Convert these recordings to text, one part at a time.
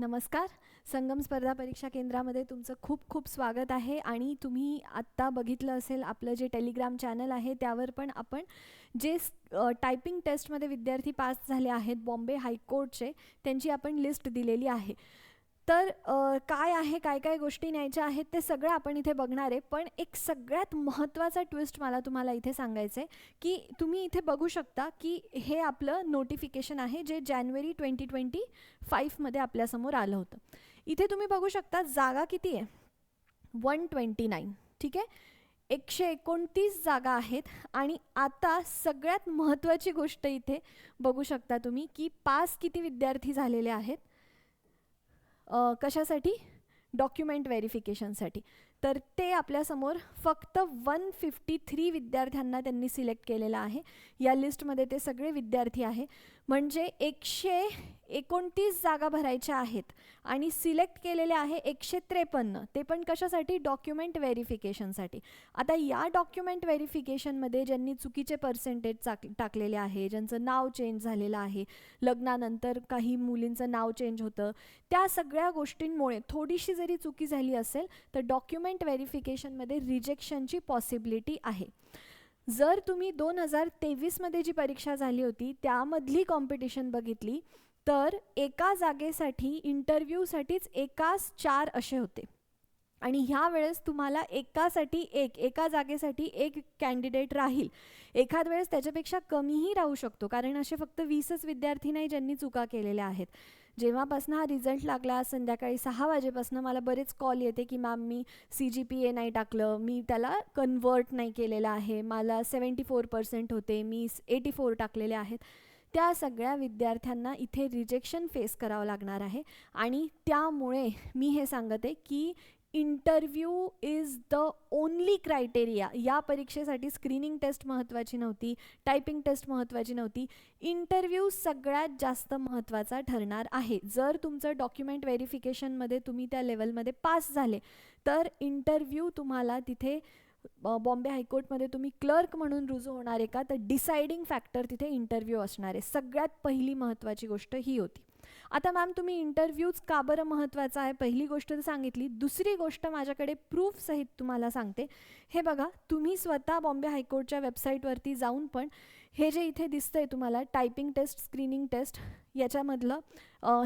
नमस्कार. संगम स्पर्धा परीक्षा केंद्रामध्ये तुमचं खूप खूप स्वागत आहे आणि तुम्ही आत्ता बघितलं असेल आपलं जे टेलिग्राम चॅनल आहे त्यावर पण आपण जे टायपिंग टेस्टमध्ये विद्यार्थी पास झाले आहेत बॉम्बे हायकोर्टचे त्यांची आपण लिस्ट दिलेली आहे. तर काय आहे काय काय गोष्टी न्यायच्या आहेत ते सगळं आपण इथे बघणार आहे. पण एक सगळ्यात महत्त्वाचा ट्विस्ट मला तुम्हाला इथे सांगायचं आहे की तुम्ही इथे बघू शकता की हे आपलं नोटिफिकेशन आहे जे जानेवारी ट्वेंटी ट्वेंटी फाईव्हमध्ये आपल्यासमोर आलं होतं. इथे तुम्ही बघू शकता जागा किती आहे? वन ट्वेंटी नाईन ठीक आहे? एकशे एकोणतीस जागा आहेत आणि आता सगळ्यात महत्त्वाची गोष्ट इथे बघू शकता तुम्ही की पास किती विद्यार्थी झालेले आहेत? कशासाठी? डॉक्युमेंट व्हेरिफिकेशनसाठी तर ते आपल्यासमोर फक्त वन फिफ्टी थ्री विद्यार्थ्यांना त्यांनी सिलेक्ट केलेलं आहे. या लिस्टमध्ये ते सगळे विद्यार्थी आहे. म्हणजे एकशे एकोणतीस जागा भरायच्या आहेत आणि सिलेक्ट केलेले आहे एकशे त्रेपन्न. ते पण कशासाठी? डॉक्युमेंट व्हेरिफिकेशनसाठी. आता या डॉक्युमेंट व्हेरिफिकेशनमध्ये ज्यांनी चुकीचे पर्सेंटेज चाक टाकलेले आहे ज्यांचं नाव चेंज झालेलं आहे लग्नानंतर काही मुलींचं नाव चेंज होतं त्या सगळ्या गोष्टींमुळे थोडीशी जरी चुकी झाली असेल तर डॉक्युमेंट व्हेरिफिकेशनमध्ये रिजेक्शनची पॉसिबिलिटी आहे. जर तुम्ही दोन हजार तेवीसमध्ये जी परीक्षा झाली होती त्यामधली कॉम्पिटिशन बघितली तर एका जागेसाठी इंटरव्ह्यूसाठीच एकाच चार असे होते. आणि ह्या वेळेस तुम्हाला एकासाठी एक एका जागेसाठी एक कॅन्डिडेट राहील. एखाद वेळेस त्याच्यापेक्षा कमीही राहू शकतो कारण असे फक्त वीसच विद्यार्थी नाही ज्यांनी चुका केलेल्या आहेत. जेव्हापासनं हा रिझल्ट लागला संध्याकाळी सहा वाजेपासून मला बरेच कॉल येते की मॅम मी सी जी पी ए नाही टाकलं मी त्याला कन्वर्ट नाही केलेलं आहे मला सेवन्टी फोर पर्सेंट होते मी एटी फोर टाकलेले आहेत. त्या सगळ्या विद्यार्थ्यांना इथे रिजेक्शन फेस करावं लागणार आहे. आणि त्यामुळे मी हे सांगत आहे की interview is the only criteria या परीक्षेसाठी स्क्रीनिंग टेस्ट महत्त्वाची नव्हती टायपिंग टेस्ट महत्त्वाची नव्हती. इंटरव्ह्यू सगळ्यात जास्त महत्त्वाचा ठरणार आहे. जर तुमचं डॉक्युमेंट व्हेरिफिकेशनमध्ये तुम्ही त्या लेवलमध्ये पास झाले तर इंटरव्ह्यू तुम्हाला तिथे बॉम्बे हायकोर्टमध्ये तुम्ही क्लर्क म्हणून रुजू होणार आहे का तर डिसाइडिंग फॅक्टर तिथे इंटरव्ह्यू असणार आहे. सगळ्यात पहिली महत्त्वाची गोष्ट ही होती. आता मॅम तुम्ही इंटरव्ह्यूज का बरं महत्त्वाचा आहे? पहिली गोष्ट तर सांगितली. दुसरी गोष्ट माझ्याकडे प्रूफसहित तुम्हाला सांगते. हे बघा तुम्ही स्वतः बॉम्बे हायकोर्टच्या वेबसाईटवरती जाऊन पण हे जे इथे दिसतंय तुम्हाला टायपिंग टेस्ट स्क्रीनिंग टेस्ट याच्यामधलं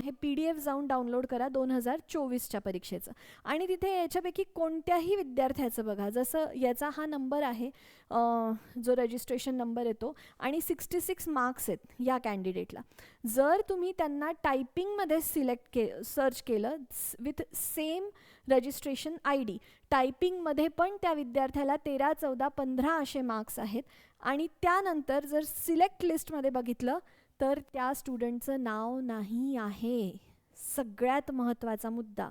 हे पी डी एफ जाऊन डाउनलोड करा दोन हजार चोवीसच्या परीक्षेचं. आणि तिथे याच्यापैकी कोणत्याही विद्यार्थ्याचं बघा जसं याचा हा नंबर आहे जो रजिस्ट्रेशन नंबर येतो आणि सिक्स्टी सिक्स मार्क्स आहेत या कॅन्डिडेटला जर तुम्ही त्यांना टायपिंगमध्ये सिलेक्ट के सर्च केलं with same registration I D टायपिंगमध्ये पण त्या विद्यार्थ्याला तेरा चौदा पंधरा असे मार्क्स आहेत आणि त्यानंतर जर सिलेक्ट लिस्टमध्ये बघितलं तर त्या स्टुडंटचं नाव नाही आहे. सगळ्यात महत्त्वाचा मुद्दा.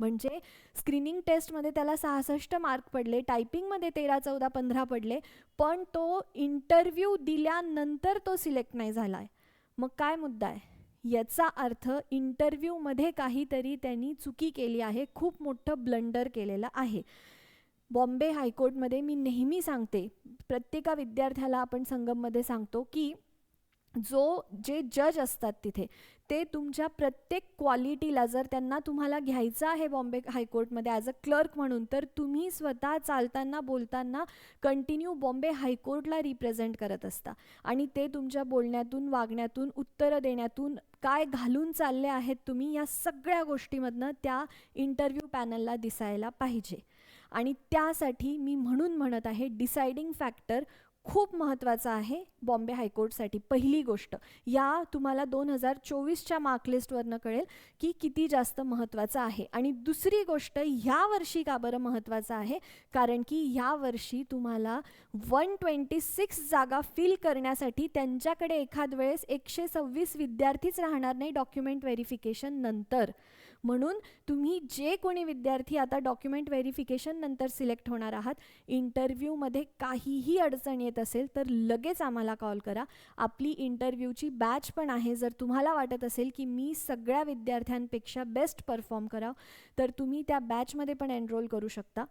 म्हणजे स्क्रीनिंग टेस्टमध्ये त्याला सहासष्ट मार्क पडले टायपिंगमध्ये तेरा चौदा पंधरा पडले पण तो इंटरव्ह्यू दिल्यानंतर तो सिलेक्ट नाही झाला आहे मग काय मुद्दा आहे? याचा अर्थ इंटरव्ह्यूमध्ये काहीतरी त्यांनी चुकी केली आहे खूप मोठं ब्लंडर केलेलं आहे. बॉम्बे हायकोर्टमध्ये मी नेहमी सांगते प्रत्येका विद्यार्थ्याला आपण संगममध्ये सांगतो की जो जे जज असतात तिथे ते तुमच्या प्रत्येक क्वालिटीला जर त्यांना तुम्हाला घ्यायचं आहे बॉम्बे हायकोर्टमध्ये ॲज अ क्लर्क म्हणून तर तुम्ही स्वतः चालताना बोलताना कंटिन्यू बॉम्बे हायकोर्टला रिप्रेझेंट करत असता. आणि ते तुमच्या बोलण्यातून वागण्यातून उत्तरं देण्यातून काय घालून चालले आहेत तुम्ही या सगळ्या गोष्टीमधनं त्या इंटरव्ह्यू पॅनलला दिसायला पाहिजे. आणि त्यासाठी मी म्हणून म्हणत आहे डिसाइडिंग फॅक्टर खूप महत्त्वाचा आहे बॉम्बे हायकोर्टसाठी. पहिली गोष्ट या तुम्हाला दोन हजार चोवीसच्या मार्कलिस्टवरनं कळेल की किती जास्त महत्त्वाचं आहे. आणि दुसरी गोष्ट ह्या वर्षी का बरं महत्त्वाचं आहे? कारण की ह्या वर्षी तुम्हाला वन ट्वेंटी सिक्स जागा फिल करण्यासाठी त्यांच्याकडे एखाद वेळेस एकशे सव्वीस विद्यार्थीच राहणार नाही डॉक्युमेंट व्हेरिफिकेशन नंतर. म्हणून तुम्ही जे कोणी विद्यार्थी आता डॉक्युमेंट व्हेरिफिकेशन नंतर सिलेक्ट होणार आहात इंटरव्ह्यूमध्ये काहीही अडचण येत असेल तर लगेच आम्हाला कॉल करा. आपली इंटरव्ह्यूची बॅच पण आहे जर तुम्हाला वाटत असेल की मी सगळ्या विद्यार्थ्यांपेक्षा बेस्ट परफॉर्म करावं तर तुम्ही त्या बॅचमध्ये पण एनरोल करू शकता.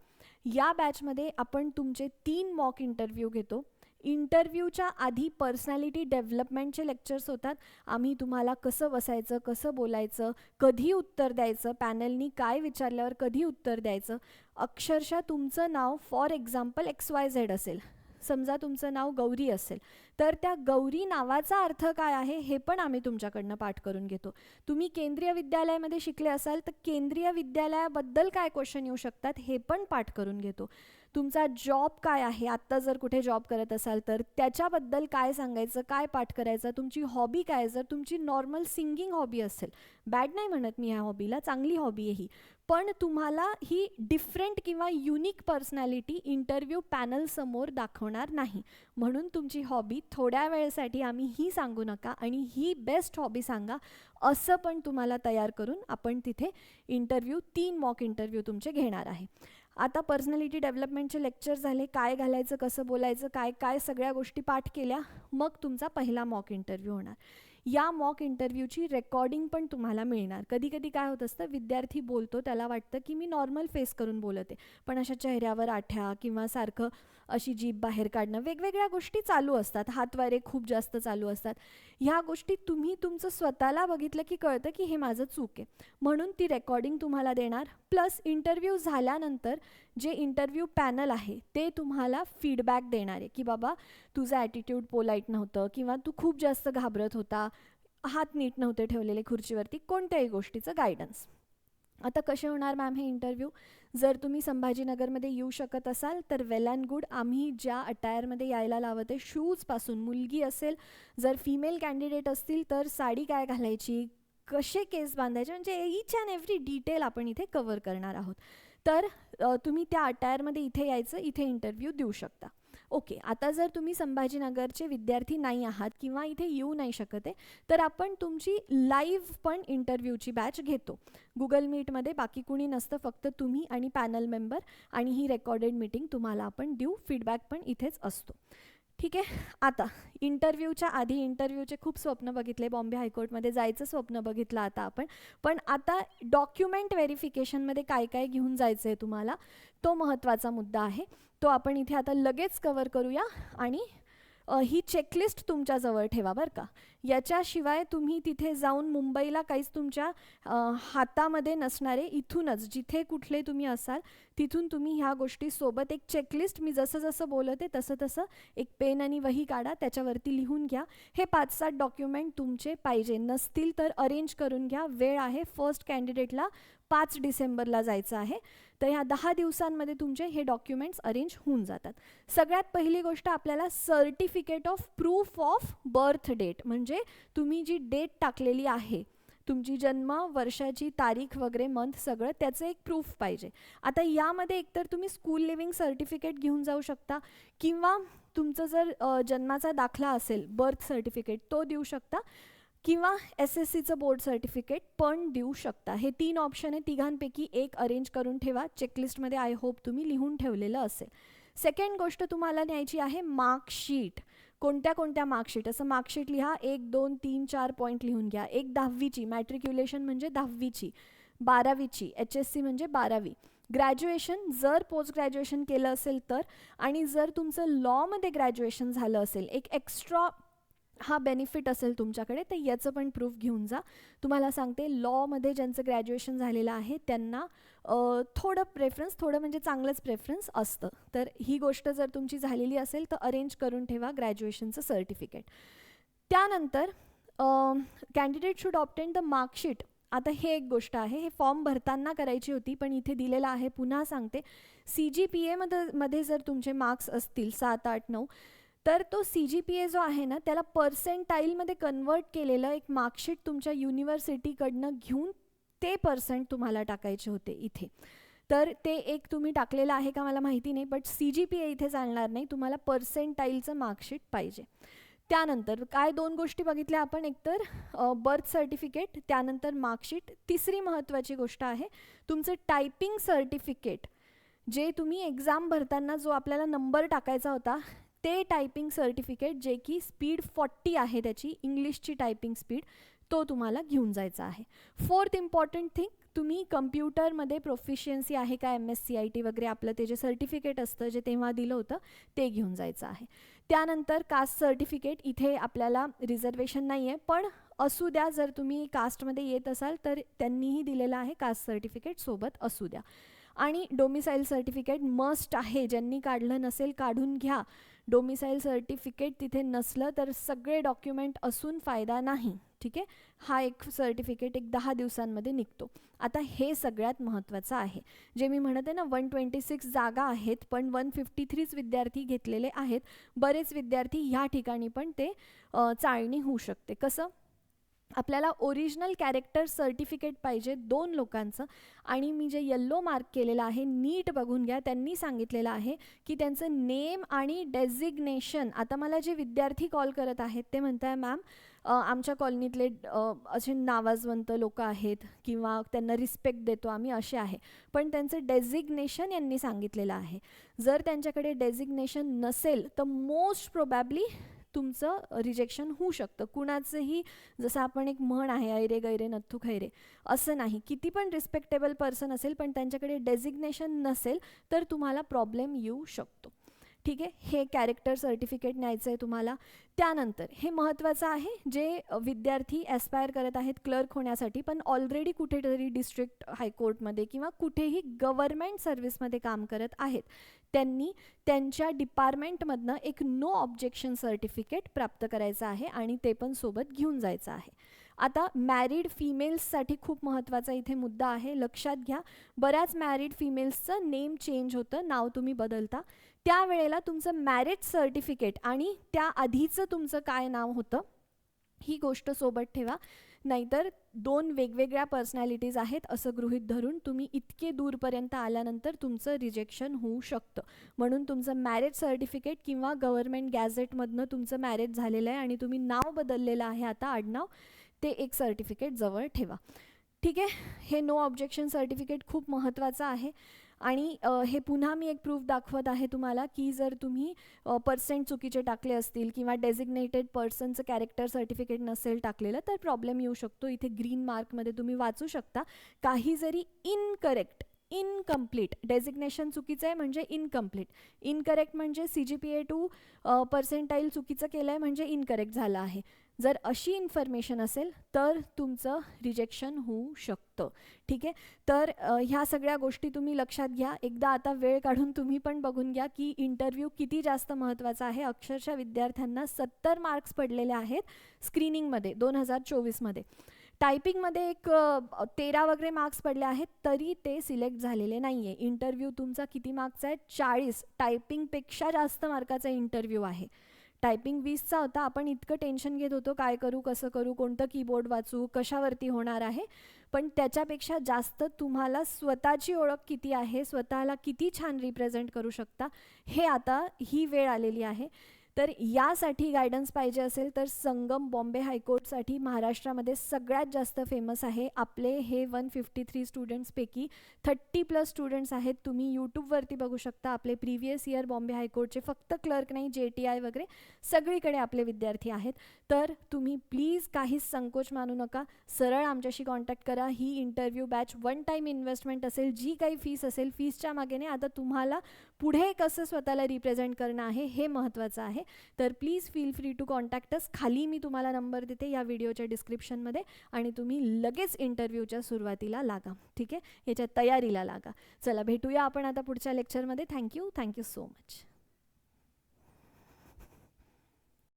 या बॅचमध्ये आपण तुमचे तीन मॉक इंटरव्ह्यू घेतो. इंटरव्ह्यूच्या आधी पर्सनॅलिटी डेव्हलपमेंटचे लेक्चर्स होतात. आम्ही तुम्हाला कसं बसायचं कसं बोलायचं कधी उत्तर द्यायचं पॅनलनी काय विचारल्यावर कधी उत्तर द्यायचं अक्षरशः तुमचं नाव for example X Y Z असेल. समजा तुमचं नाव गौरी असेल. तर त्या गौरी नावाचा अर्थ काय आहे हे पण आम्ही तुमच्याकडनं पाठ करून घेतो. तुम्ही केंद्रीय विद्यालयामध्ये शिकले असाल तर केंद्रीय विद्यालयाबद्दल काय क्वेश्चन येऊ शकतात हे पण पाठ करून घेतो. तुमचा जॉब काय आहे? आत्ता जर कुठे जॉब करत असाल तर त्याच्याबद्दल काय सांगायचं? काय पाठ करायचं? तुमची हॉबी काय जर तुमची नॉर्मल सिंगिंग हॉबी असेल. बॅड नाही म्हणत मी ह्या हॉबीला चांगली हॉबी आहे ही. पण तुम्हाला ही डिफरंट किंवा युनिक पर्सनॅलिटी इंटरव्ह्यू पॅनलसमोर दाखवणार नाही. म्हणून तुमची हॉबी थोड्या वेळेसाठी आम्ही ही सांगू नका आणि ही बेस्ट हॉबी सांगा. असं पण तुम्हाला तयार करून आपण तिथे इंटरव्ह्यू तीन मॉक इंटरव्ह्यू तुमचे घेणार आहे. आता पर्सनॅलिटी डेव्हलपमेंटचे लेक्चर झाले. काय घालायचं कसं बोलायचं काय काय सगळ्या गोष्टी पाठ केल्या. मग तुमचा पहिला मॉक इंटरव्ह्यू होणार. या मॉक इंटरव्ह्यूची रेकॉर्डिंग पण तुम्हाला मिळणार. कधी कधी काय होत असतं विद्यार्थी बोलतो त्याला वाटतं की मी नॉर्मल फेस करून बोलते. पण अशा चेहऱ्यावर आठ्या किंवा सारखं अशी जीभ बाहेर काढणं वेगवेगळ्या गोष्टी चालू असतात. हातवारे खूप जास्त चालू असतात. ह्या गोष्टी तुम्ही तुमचं स्वतःला बघितलं की कळतं की हे माझं चूक आहे. म्हणून ती रेकॉर्डिंग तुम्हाला देणार. प्लस इंटरव्ह्यू झाल्यानंतर जे इंटरव्ह्यू पॅनल आहे ते तुम्हाला फीडबॅक देणार आहे की बाबा तुझं ॲटिट्यूड पोलाईट नव्हतं किंवा तू खूप जास्त घाबरत होता हात नीट नव्हते ठेवलेले खुर्चीवरती कोणत्याही गोष्टीचं गायडन्स आता कसे होणार मॅम हे इंटरव्ह्यू जर तुम्ही संभाजीनगरमध्ये येऊ शकत असाल तर वेल अँड गुड आम्ही ज्या अटायरमध्ये यायला लावत आहे शूजपासून मुलगी असेल जर फिमेल कॅन्डिडेट असतील तर साडी काय घालायची? कसे केस बांधायचे? म्हणजे इच अँड एव्हरी डिटेल आपण इथे कवर करणार आहोत. तर तुम्ही त्या अटायरमध्ये इथे यायचं इथे इंटरव्ह्यू देऊ शकता. ओके आता जर तुम्ही संभाजीनगरचे विद्यार्थी नाही आहात किंवा इथे येऊ नाही शकत आहे तर आपण तुमची लाईव्ह पण इंटरव्ह्यूची बॅच घेतो. गुगल मीटमध्ये बाकी कुणी नसतं फक्त तुम्ही आणि पॅनल मेंबर आणि ही रेकॉर्डेड मीटिंग तुम्हाला आपण देऊ फीडबॅक पण इथेच असतो. ठीक आहे. आता इंटरव्ह्यूच्या आधी इंटरव्ह्यूचे खूप स्वप्न बघितले. बॉम्बे हायकोर्टमध्ये जायचं स्वप्न बघितलं आता आपण. पण आता डॉक्युमेंट व्हेरिफिकेशनमध्ये काय काय घेऊन जायचं आहे तुम्हाला तो महत्त्वाचा मुद्दा आहे. तो आपण इथे आता लगेच कवर करूया आणि ही चेकलिस्ट तुमच्याजवळ ठेवा बरं का. याच्याशिवाय तुम्ही तिथे जाऊन मुंबईला काहीच तुमच्या हातामध्ये नसणारे इथूनच जिथे कुठले तुम्ही असाल तिथून तुम्ही ह्या गोष्टी सोबत एक चेकलिस्ट मी जसं जसं बोलते तसं तसं एक पेन आणि वही काढा त्याच्यावरती लिहून घ्या. हे पाच सात डॉक्युमेंट तुमचे पाहिजे. नसतील तर अरेंज करून घ्या. वेळ आहे फर्स्ट कॅन्डिडेटला पाच डिसेंबरला जायचं आहे. तर ह्या दहा दिवसांमध्ये तुमचे हे डॉक्युमेंट्स अरेंज होऊन जातात. सगळ्यात पहिली गोष्ट आपल्याला certificate of proof of birth date म्हणजे तुम्ही जी डेट टाकलेली आहे तुमची जन्म वर्षाची तारीख वगैरे मंथ सगळं त्याचं एक प्रूफ पाहिजे. आता यामध्ये एकतर तुम्ही स्कूल लिव्हिंग सर्टिफिकेट घेऊन जाऊ शकता किंवा तुमचं जर जन्माचा दाखला असेल बर्थ सर्टिफिकेट तो देऊ शकता. किंवा एस एस सीचं बोर्ड सर्टिफिकेट पण देऊ शकता. हे तीन ऑप्शन आहे. तिघांपैकी एक अरेंज करून ठेवा. चेकलिस्टमध्ये आय होप तुम्ही लिहून ठेवलेलं असेल. सेकंड गोष्ट तुम्हाला न्यायची आहे मार्कशीट कोणत्या कोणत्या मार्कशीट असं मार्कशीट लिहा. एक दोन तीन चार पॉईंट लिहून घ्या. एक दहावीची. मॅट्रिक्युलेशन म्हणजे दहावीची. बारावीची. एच एस सी म्हणजे बारावी. ग्रॅज्युएशन जर पोस्ट ग्रॅज्युएशन केलं असेल तर आणि जर तुमचं लॉमध्ये ग्रॅज्युएशन झालं असेल एक एक्स्ट्रा हा बेनिफिट असेल तुमच्याकडे तर याचं पण प्रूफ घेऊन जा. तुम्हाला सांगते लॉमध्ये ज्यांचं ग्रॅज्युएशन झालेलं आहे त्यांना थोडं प्रेफरन्स थोडं म्हणजे चांगलंच प्रेफरन्स असतं. तर ही गोष्ट जर तुमची झालेली असेल तर अरेंज करून ठेवा ग्रॅज्युएशनचं सर्टिफिकेट त्यानंतर candidate should obtain the marksheet आता हे एक गोष्ट आहे हे फॉर्म भरताना करायची होती पण इथे दिलेलं आहे. पुन्हा सांगते सी जी पी एमध्ये मध्ये जर तुमचे मार्क्स असतील सात आठ नऊ तर तो सी जी पी ए जो आहे ना त्याला पर्सेंटाईलमध्ये कन्वर्ट केलेलं एक मार्कशीट तुमच्या युनिव्हर्सिटीकडनं घेऊन ते पर्सेंट तुम्हाला टाकायचे होते इथे. तर ते एक तुम्ही टाकलेलं आहे का मला माहिती नाही but C G P A इथे चालणार नाही. तुम्हाला पर्सेंटाईलचं मार्कशीट पाहिजे. त्यानंतर काय दोन गोष्टी बघितल्या आपण एकतर? बर्थ सर्टिफिकेट त्यानंतर मार्कशीट तिसरी महत्त्वाची गोष्ट आहे तुमचं टायपिंग सर्टिफिकेट जे तुम्ही एक्झाम भरताना जो आपल्याला नंबर टाकायचा होता ते टायपिंग सर्टिफिकेट जे की स्पीड फॉर्टी आहे त्याची इंग्लिशची टायपिंग स्पीड तो तुम्हाला घेऊन जायचा आहे. फोर्थ इम्पॉर्टंट थिंग तुम्ही कम्प्युटरमध्ये प्रोफिशियन्सी आहे का M S C I T वगैरे आपलं ते जे सर्टिफिकेट असतं जे तेव्हा दिलं होतं ते घेऊन जायचं आहे. त्यानंतर कास्ट सर्टिफिकेट इथे आपल्याला रिझर्वेशन नाही आहे पण असू द्या जर तुम्ही कास्टमध्ये येत असाल तर त्यांनीही दिलेलं आहे कास्ट सर्टिफिकेट सोबत असू द्या. आणि डोमिसाईल सर्टिफिकेट मस्ट आहे. ज्यांनी काढलं नसेल काढून घ्या. डोमिसाईल सर्टिफिकेट तिथे नसलं तर सगळे डॉक्युमेंट असून फायदा नाही. ठीक आहे? हा एक सर्टिफिकेट एक दहा दिवसांमध्ये निघतो. आता हे सगळ्यात महत्त्वाचं आहे. जे मी म्हणत आहे ना वन ट्वेंटी सिक्स जागा आहेत पण वन फिफ्टी थ्रीच विद्यार्थी घेतलेले आहेत. बरेच विद्यार्थी ह्या ठिकाणी पण ते चाळणी होऊ शकते. कसं? आपल्याला ओरिजिनल कॅरेक्टर सर्टिफिकेट पाहिजे दोन लोकांचं. आणि मी जे यल्लो मार्क केलेलं आहे नीट बघून घ्या त्यांनी सांगितलेलं आहे की त्यांचं नेम आणि डेझिग्नेशन आता मला जे विद्यार्थी कॉल करत आहेत ते म्हणत आहे मॅम आमच्या कॉलनीतले असे नावाजवंत लोक आहेत किंवा त्यांना रिस्पेक्ट देतो आम्ही असे आहे. पण त्यांचं डेझिग्नेशन यांनी सांगितलेलं आहे. जर त्यांच्याकडे डेझिग्नेशन नसेल तर मोस्ट प्रोबॅबली तुमचं रिजेक्शन होऊ शकतं. कुणाचंही जसं आपण एक म्हण आहे ऐरे गैरे नथू खैरे असं नाही. किती पण रिस्पेक्टेबल पर्सन असेल पण त्यांच्याकडे डेझिग्नेशन नसेल तर तुम्हाला प्रॉब्लेम येऊ शकतो. ठीक आहे? हे कॅरेक्टर सर्टिफिकेट न्यायचं आहे तुम्हाला. त्यानंतर हे महत्त्वाचं आहे जे विद्यार्थी ॲस्पायर करत आहेत क्लर्क होण्यासाठी पण ऑलरेडी कुठेतरी डिस्ट्रिक्ट हायकोर्टमध्ये किंवा कुठेही गव्हर्मेंट सर्व्हिसमध्ये काम करत आहेत. त्यांनी त्यांच्या डिपार्टमेंटमधनं एक नो ऑब्जेक्शन सर्टिफिकेट प्राप्त करायचं आहे आणि ते पण सोबत घेऊन जायचं आहे. आता मॅरिड फिमेल्ससाठी खूप महत्त्वाचा इथे मुद्दा आहे. लक्षात घ्या बऱ्याच मॅरिड फिमेल्सचं नेम चेंज होतं नाव तुम्ही बदलता. त्यावेळेला तुमचं मॅरेज सर्टिफिकेट आणि त्या आधीचं तुमचं काय नाव होतं? ही गोष्ट सोबत ठेवा. नाहीतर दोन वेगवेगळ्या पर्सनॅलिटीज आहेत असं गृहीत धरून तुम्ही इतके दूरपर्यंत आल्यानंतर तुमचं रिजेक्शन होऊ शकतं. म्हणून तुमचं मॅरेज सर्टिफिकेट किंवा गव्हर्मेंट गॅझेटमधनं तुमचं मॅरेज झालेलं आहे आणि तुम्ही नाव बदललेलं आहे आता आडनाव ते एक सर्टिफिकेट जवळ ठेवा. ठीक आहे? हे नो ऑब्जेक्शन सर्टिफिकेट खूप महत्त्वाचं आहे. आणि हे पुन्हा मी एक प्रूफ दाखवत आहे तुम्हाला की जर तुम्ही पर्सेंट चुकीचे टाकले असतील किंवा डेझिग्नेटेड पर्सनचं कॅरेक्टर सर्टिफिकेट नसेल टाकलेलं तर प्रॉब्लेम येऊ शकतो. इथे ग्रीन मार्कमध्ये तुम्ही वाचू शकता. काही जरी इनकरेक्ट इनकम्प्लीट डेझिग्नेशन चुकीचं आहे म्हणजे इनकम्प्लीट इनकरेक्ट म्हणजे C G P A to percentile चुकीचं केलं आहे म्हणजे इनकरेक्ट झालं आहे. जर अशी इन्फॉर्मेशन असेल तर तुमचं रिजेक्शन होऊ शकतं. ठीक आहे? तर ह्या सगळ्या गोष्टी तुम्ही लक्षात घ्या. एकदा आता वेळ काढून तुम्ही पण बघून घ्या की इंटरव्ह्यू किती जास्त महत्त्वाचा आहे. अक्षरशः विद्यार्थ्यांना सत्तर मार्क्स पडलेले आहेत स्क्रीनिंगमध्ये दोन हजार चोवीसमध्ये टायपिंगमध्ये एक तेरा वगैरे मार्क्स पडले आहेत तरी ते सिलेक्ट झालेले नाही आहे इंटरव्ह्यू तुमचा किती मार्क्सचा आहे चाळीस. टायपिंगपेक्षा जास्त मार्काचा इंटरव्ह्यू आहे. टायपिंग वीसचा होता. आपण इतकं टेन्शन घेत होतो काय करू कसं करू कोणतं कीबोर्ड वाचू कशावरती होणार आहे? पण त्याच्यापेक्षा जास्त तुम्हाला स्वतःची ओळख किती आहे स्वतःला किती छान रिप्रेझेंट करू शकता हे आता ही वेळ आलेली आहे. तर यासाठी गायडन्स पाहिजे असेल तर संगम बॉम्बे हायकोर्टसाठी महाराष्ट्रामध्ये सगळ्यात जास्त फेमस आहे. आपले हे वन फिफ्टी थ्री स्टुडंट्सपैकी थर्टी प्लस स्टुडंट्स आहेत. तुम्ही यूट्यूबवरती बघू शकता आपले प्रिव्हियस इयर बॉम्बे हायकोर्टचे. फक्त क्लर्क नाही जे टी आय वगैरे सगळीकडे आपले विद्यार्थी आहेत. तर तुम्ही प्लीज काहीच संकोच मानू नका. सरळ आमच्याशी कॉन्टॅक्ट करा. ही interview batch one time investment असेल जी काही फीस असेल फीसच्या मागेने आता तुम्हाला पुढे कसं स्वतःला रिप्रेझेंट करणं आहे हे महत्त्वाचं आहे. तर please feel free to contact खाली मी तुम्हाला नंबर देते या व्हिडिओच्या डिस्क्रिप्शनमध्ये आणि तुम्ही लगेच इंटरव्ह्यूच्या सुरुवातीला लागा. ठीक आहे? याच्या तयारीला लागा. चला भेटूया आपण आता पुढच्या लेक्चरमध्ये थँक्यू थँक्यू सो मच